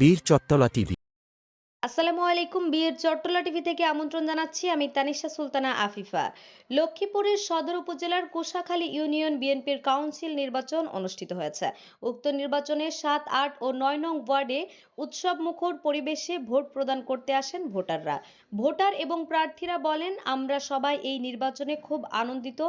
বীর চত্তলা টিভি। আসসালামু আলাইকুম বিয়ের চট্টলা টিভি থেকে আমন্ত্রণ জানাচ্ছি আমি তানিশা সুলতানা আফিফা। লক্ষ্মীপুরের সদর উপজেলার কোষাখালী ইউনিয়ন বিএনপির কাউন্সিল নির্বাচন অনুষ্ঠিত হয়েছে। উক্ত নির্বাচনে সাত, আট ও নয় নং ওয়ার্ডে উৎসব মুখর পরিবেশে ভোট প্রদান করতে আসেন ভোটাররা। ভোটার এবং প্রার্থীরা বলেন, আমরা সবাই এই নির্বাচনে খুব আনন্দিত,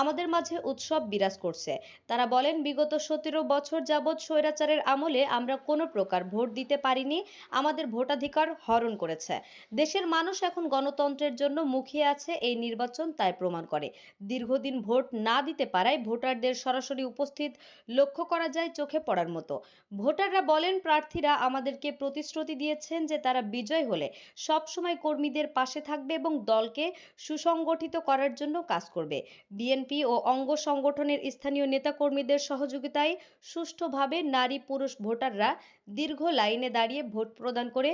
আমাদের মাঝে উৎসব বিরাজ করছে। তারা বলেন, বিগত সতেরো বছর যাবৎ স্বৈরাচারের আমলে আমরা কোনো প্রকার ভোট দিতে পারিনি। আমাদের ভোটাধিকার হরণ করেছে। দেশের মানুষ এখন গণতন্ত্রের জন্য মুখিয়ে আছে এই নির্বাচন তাই প্রমাণ করে। দীর্ঘদিন ভোট না দিতে পারায় ভোটারদের সরাসরি উপস্থিত লক্ষ্য করা যায় চোখে পড়ার মতো। ভোটাররা বলেন, প্রার্থীরা আমাদেরকে প্রতিশ্রুতি দিয়েছেন যে তারা বিজয় হলে সবসময় কর্মীদের পাশে থাকবে এবং দলকে সুসংগঠিত করার জন্য কাজ করবে। বিএনপি ও অঙ্গ সংগঠনের স্থানীয় নেতাকর্মীদের সহযোগিতায় সুষ্ঠুভাবে নারী পুরুষ ভোটাররা দীর্ঘ লাইনে দাঁড়িয়ে ভোট প্রদান করে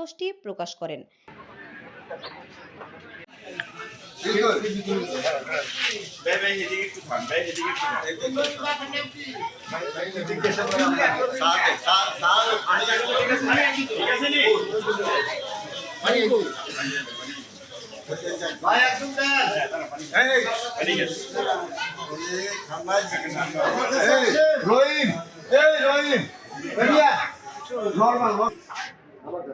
সন্তুষ্টি প্রকাশ করেন। রহিম এই রহিম। ভাইয়া নরমাল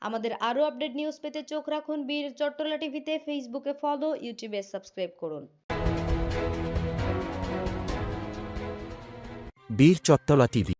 আমাদের আরও আপডেট নিউজ পেতে চোখ রাখুন বীর চট্টলা টিভিতে ফেসবুকে ফলো ইউটিউবে সাবস্ক্রাইব করুন। বীর চট্টলা টিভি